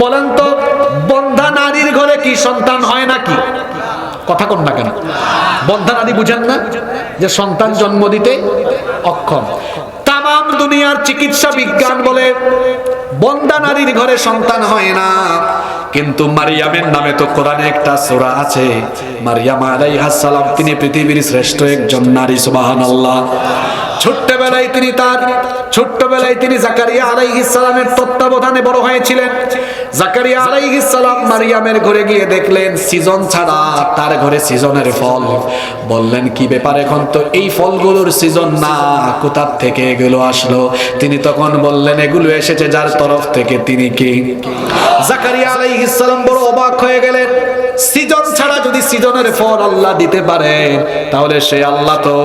বলেন তো, বন্ধা নারীর ঘরে কি সন্তান হয় নাকি? কথা কোন না কেন? বন্ধা নারী বুঝেন না যে সন্তান জন্ম দিতে অক্ষম। তাম দুনিয়ার চিকিৎসা বিজ্ঞান বলে বন্দা নারীর ঘরে সন্তান হয় না। কিন্তু মারিয়ামের নামে তো কোরআনে একটা সূরা আছে, মারিয়াম আলাইহাস সালাম, তিনি পৃথিবীর শ্রেষ্ঠ একজন নারী, সুবহানাল্লাহ। ছোট্টবেলায় তিনি তার ছোট্টবেলায় তিনি জাকারিয়া আলাইহিস সালামের তত্ত্বাবধানে বড় হয়েছিলেন। জাকারিয়া আলাইহিস সালাম মারিয়ামের ঘরে গিয়ে দেখলেন, সিজন ছাড়া তার ঘরে সিজনের ফল। বললেন, কি ব্যাপার এখন তো এই ফলগুলোর সিজন না কোথার থেকে এগুলো আসলো? তিনি তখন বললেন, এগুলো এসেছে যার তরফ থেকে, তিনি কি? জাকারিয়া আলাইহিস সালাম বড় অবাক হয়ে গেলেন। সিজন ছাড়া যদি সিজনের ফল আল্লাহ দিতে পারে, তাহলে সে আল্লাহ তো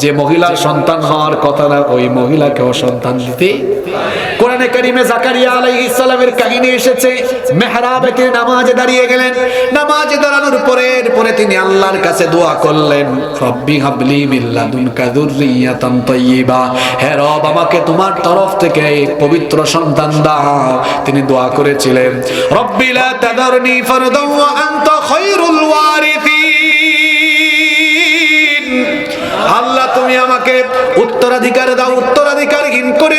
যে মহিলার সন্তান হওয়ার কথা না, ওই মহিলাকেও সন্তান দিতে কোরআনে কারিমে জাকারিয়া আলাইহিস সালামের কাহিনী এসেছে। মেহরাবে তিনি নামাজে দাঁড়িয়ে গেলেন। নামাজে দাঁড়ানোর পরে পরে তিনি আল্লাহর কাছে দোয়া করলেন, রব্বি হাবলি মিন লাদুনকা যুররিয়াতান তাইয়্যিবা হে রব, আমাকে তোমার তরফ থেকে পবিত্র সন্তান দাও। তিনি দোয়া করেছিলেন, রব্বি লা তাদারনি ফারদাও ওয়া আনতা খায়রুল ওয়ারিসিন। আল্লাহ, তুমি আমাকে উত্তরাধিকার দাও, উত্তরাধিকারহীন করে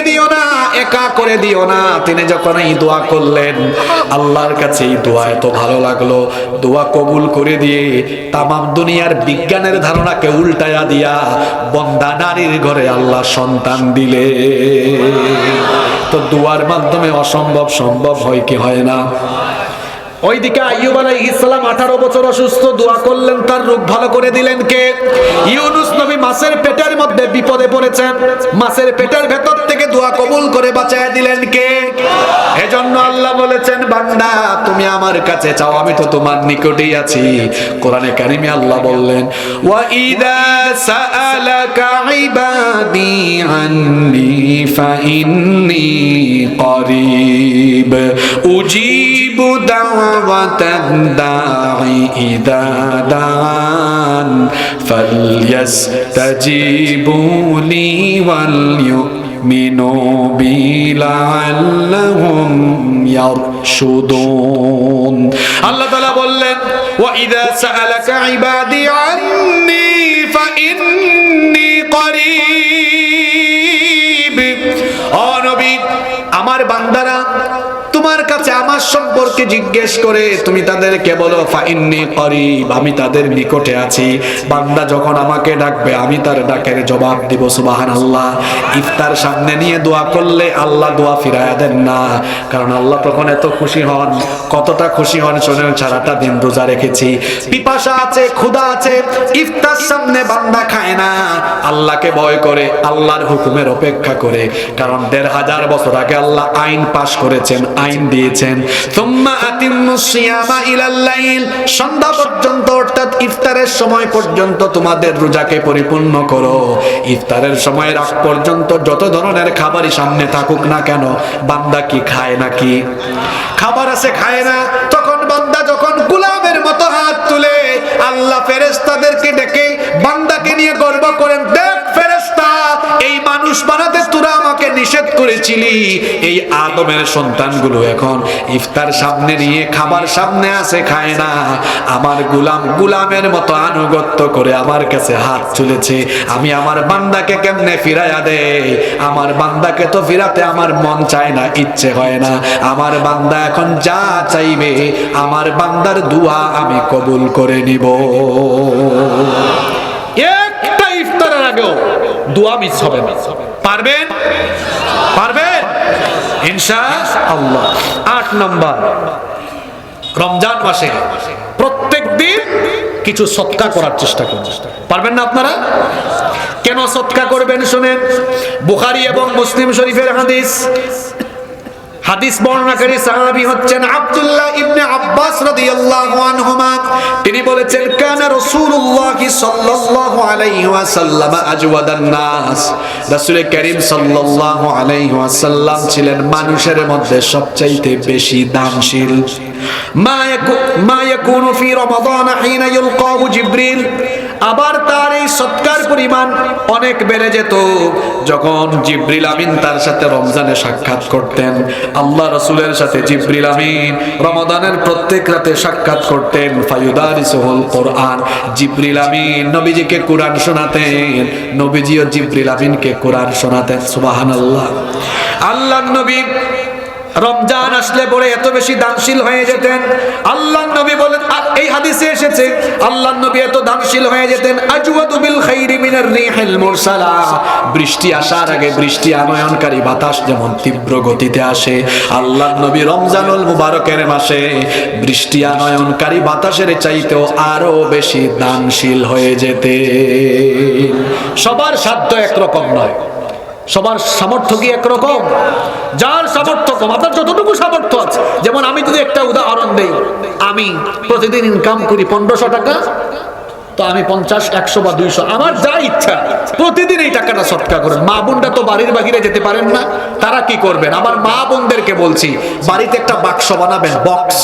করে দিও না। তিনি যখন এই দোয়া করলেন, আল্লাহর কাছে এই দোয়া এত ভালো লাগল। দোয়া কবুল করে দিয়ে তামাম দুনিয়ার বিজ্ঞানের ধারণাকে উল্টায়া দিয়া বন্দা নারীর ঘরে আল্লাহ সন্তান দিলে। তো দোয়ার মাধ্যমে অসম্ভব সম্ভব হয় কি হয় না? ওইদিকে আইয়ুব আলাইহিস সালাম 18 বছর অসুস্থ, দোয়া করলেন, তার রোগ ভালো করে দিলেন কে? ইউনুস নবী মাছের পেটের মধ্যে বিপদে পড়েছেন। মাছের পেটের ভেতর থেকে দোয়া কবুল করে বাঁচায় দিলেন কে? এজন্য আল্লাহ বলেছেন, বান্দা, তুমি আমার কাছে চাও, আমি তো তোমার নিকটেই আছি। কোরআনে কারিমে আল্লাহ বললেন, ওয়া ইদা সাআলাকা ইবাদি আন্নি ফাইন্নি করিব। উজিবু دعوة الداعي إذا دعان فليستجيبوا لي وليؤمنوا بي لعلهم يرشدون الله تعالى বললেন وإذا سألك عبادي عني সম্পর্কে জিজ্ঞেস করে, তুমি তাদেরকে বলো, ফাইন্নি করিব, আমি তাদের নিকটে আছি। বান্দা যখন আমাকে ডাকবে, আমি তার ডাকের জবাব দিব সুবাহান আল্লাহ ইফতার সামনে নিয়ে দোয়া করলে আল্লাহ দোয়া ফিরায়া দেন না। কারণ আল্লাহ তখন এত খুশি হন, কতটা খুশি হন শোনেন, সারাটা দিন রোজা রেখেছি। পিপাসা আছে, ক্ষুধা আছে, ইফতার সামনে বান্দা খায় না। আল্লাহকে ভয় করে, আল্লাহর হুকুমের অপেক্ষা করে। কারণ দেড় হাজার বছর আগে আল্লাহ আইন পাশ করেছেন, আইন দিয়েছেন। পরিপূর্ণ করো। ইফতারের সময় রাত পর্যন্ত যত ধরনের খাবারই সামনে থাকুক না কেন, বান্দা কি খায় নাকি? খাবার আছে, খায় না। তখন বান্দা যখন গোলামের মতো হাত তুলে আল্লাহ ফেরেশতাদেরকে ডেকে বান্দাকে নিয়ে গর্ব করেন, দেখ ফেরেশতা, এই মানুষ বানাতে, তোরা আমাকে নিষেধ করেছিলি। এই আদমের সন্তানগুলো এখন ইফতার সামনে নিয়ে, খাবার সামনে আসে খায় না। আমার গুলাম, গুলামের মতো আনুগত্য করে আমার কাছে হাত চলেছে আমি আমার বান্দাকে কেমনে ফিরাইয়া দে আমার বান্দাকে তো ফিরাতে আমার মন চায় না, ইচ্ছে হয় না। আমার বান্দা এখন যা চাইবে, আমার বান্দার দুয়া আমি কবুল করে নিব। একটা ইফতারের আগেও দোয়া মিস হবে। না পারবেন? পারবেন? ইনশা আল্লাহ আট নাম্বার। রমজান মাসে প্রত্যেক দিন কিছু সৎকা করার চেষ্টা করুন। পারবেন না আপনারা? কেন সৎকা করবেন শুনেন? বুখারি এবং মুসলিম শরীফের হাদিস হাদিস বর্ণনাকারী সাহাবী হচ্ছেন আব্দুল্লাহ ইবনে আব্বাস রাদিয়াল্লাহু আনহুমা। তিনি বলেছেন, কানা রাসূলুল্লাহ সাল্লাল্লাহু আলাইহি ওয়াসাল্লাম আজওয়াদান নাস। রাসূল করিম সাল্লাল্লাহু আলাইহি ওয়াসাল্লাম ছিলেন মানুষের মধ্যে সবচাইতে বেশি দানশীল। মা ইয়াকু, মা ইয়াকুনু ফি রমাদান হিনা ইলকাহু জিবরিল। আবার তার এই সৎকার পরিমাণ অনেক বেড়ে যেত। যখন জিব্রিল আমিন তার সাথে রমজানে সাক্ষাৎ করতেন, আল্লাহ রসুলের সাথে জিব্রিল আমিন রমাদানের প্রত্যেক রাতে সাক্ষাৎ করতেন। ফায়ুদারিসুল কোরআন। জিব্রিল আমিন নবীজিকে কোরআন শোনাতেন। নবীজিও জিব্রিল আমিনকে কোরআন শোনাতেন সুবাহান আল্লাহ আল্লাহ নবী রমজান আসলে পরে এত বেশি দানশীল হয়ে যেতেন। আল্লাহ নবী বলেন এই হাদিসে এসেছে, আল্লাহ নবী এত দানশীল হয়ে যেতেন, আজওয়াদু বিল খাইরি মিনার রিহিল মুরসালা। বৃষ্টি আসার আগে বৃষ্টি আনয়নকারী বাতাস যেমন তীব্র গতিতে আসে, আল্লাহ নবী রমজানুল মুবারকের মাসে বৃষ্টি আনয়নকারী বাতাসের চাইতেও আরও বেশি দানশীল হয়ে যেতে সবার সাধ্য একরকম নয়। সবার সামর্থ্য কি একরকম? যার সামর্থ্য কম আপনার যতটুকু সামর্থ্য আছে। যেমন আমি যদি একটা উদাহরণ দেই, আমি প্রতিদিন ইনকাম করি পনেরোশো টাকা, তো আমি পঞ্চাশ, একশো বা দুইশো, আমার যা ইচ্ছা, প্রতিদিন এই টাকাটা সৎকা করেন। মা বোনটা তো বাড়ির বাহিরে যেতে পারেন না, তারা কি করবেন? আমার মা বোনদেরকে বলছি, বাড়িতে একটা বাক্স বানাবেন, বক্স।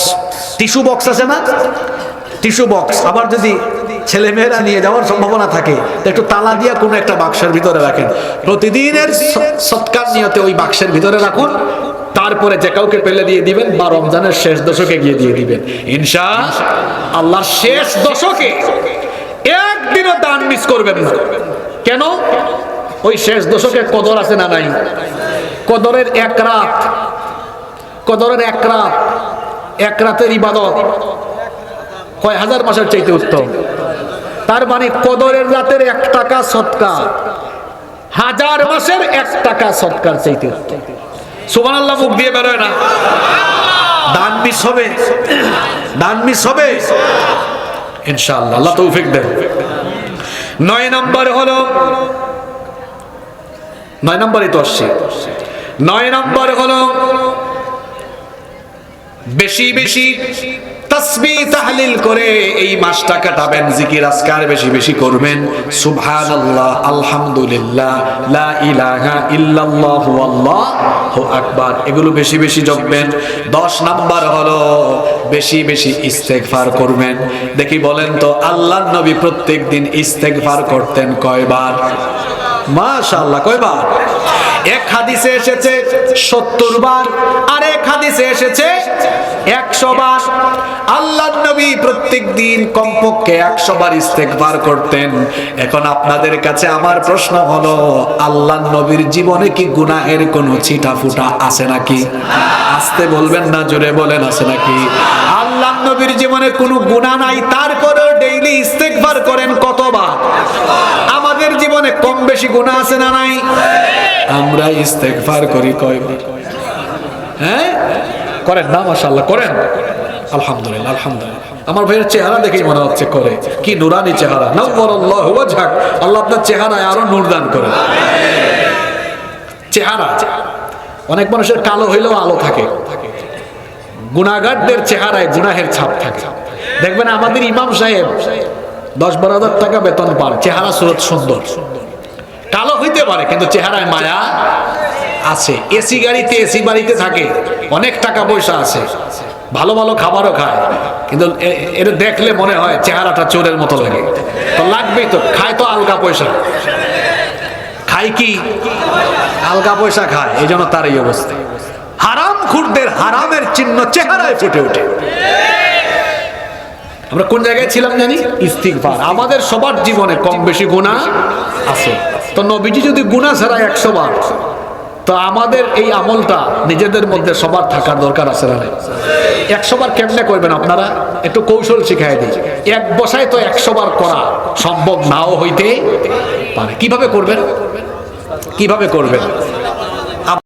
টিস্যু বক্স আছে না? Tissue box. আবার যদি ছেলে মেয়েরা নিয়ে যাওয়ার সম্ভাবনা থাকে। একটু তালা দিয়ে কোনো একটা বাক্সের ভিতরে রাখেন। প্রতিদিনের সৎকার নিয়তে ওই বাক্সের ভিতরে রাখুন। তারপরে যে কাউকে পেলে দিয়ে দিবেন বা রমজানের শেষ দশকে গিয়ে দিয়ে দিবেন। ইনশা আল্লাহ শেষ দশকে একদিনও দান মিস করবেন না। কেন? ওই শেষ দশকে কদর আছে না নাই? কদরের এক রাত, কদরের এক রাত, এক রাতের ইবাদত কয় হাজার মাসের চাইতে উত্তম? তার মানে কদরের রাতের এক টাকা সৎকা হাজার মাসের এক টাকা সৎকার চাইতে সুবান আল্লাহ মুখ দিয়ে বেরোয় না। দান মিস হবে। দান মিস হবে। ইনশাআল্লাহ আল্লাহ তৌফিক দেন। নয় নম্বর হলো নয় নম্বরই তো আসছে। নয় নম্বর হলো বেশি বেশি করে এই মাসটা কাটাবেন বেশি বেশি করবেন। ইলাহা আল্লাহু এগুলো বেশি বেশি জপবেন। 10 নাম্বার হলো, বেশি বেশি করবেন। দেখি বলেন তো, আল্লাহর নবী প্রত্যেকদিন ইস্তেগফার করতেন কয়বার? মাশাআল্লাহ এক হাদিসে এসেছে সত্তর বার আর এক হাদিসে এসেছে একশো বার। নবী প্রত্যেক দিন কমপক্ষে একশো বার করতেন। এখন আপনাদের কাছে আমার প্রশ্ন হলো, আল্লাহ নবীর জীবনে কি গুনাহের কোনো ছিটা ফুটা আছে নাকি? আসতে বলবেন না, জোরে বলেন, আছে নাকি? আল্লাহ নবীর জীবনে কোনো গুনাহ নাই, তারপরেও ডেইলি ইস্তেকবার করেন কতবার? আমাদের জীবনে কম বেশি গুনাহ আছে না নাই? আমরা ইস্তেগফার করি কয়বার? হ্যাঁ? করেন না, মাশাআল্লাহ, করেন। আলহামদুলিল্লাহ আলহামদুলিল্লাহ। আমার ভাইয়ের চেহারা দেখেই মনে হচ্ছে করে। কি নুরানি চেহারা। নাওয়ারাল্লাহু ওয়াজহাক। আল্লাহ আপনার চেহারায় আরও নূর দান করে। চেহারা। অনেক মানুষের কালো হইলেও আলো থাকে। গুনাগারদের চেহারায় গুনাহের ছাপ থাকে। দেখবেন আমাদের ইমাম সাহেব দশ বারো হাজার টাকা বেতন পান। চেহারা সুরত সুন্দর। কালো হইতে পারে, কিন্তু চেহারায় মায়া আছে। এসি গাড়িতে এসি বাড়িতে থাকে, অনেক টাকা পয়সা আছে। ভালো ভালো খাবারও খায়, কিন্তু এটা দেখলে মনে হয় চেহারাটা চোরের মতো লাগে। তো লাগবেই তো, খায় তো আলগা পয়সা। খায় কি? আলগা পয়সা খায়, এই জন্য তার এই অবস্থা। হারাম খুরদের হারামের চিহ্ন চেহারায় ফুটে ওঠে। আমরা কোন জায়গায় ছিলাম জানি? ইস্তিগফার। আমাদের সবার জীবনে কম বেশি গুনাহ আছে। তো নবীজি যদি গুনাহ ছাড়া একশো বার তো আমাদের এই আমলটা নিজেদের মধ্যে সবার থাকার দরকার আছে না একশো বার কেমনে করবেন আপনারা? একটু কৌশল শিখাই দিই। এক বসায় তো একশো বার করা সম্ভব নাও হইতে পারে। কীভাবে করবেন? কীভাবে করবেন?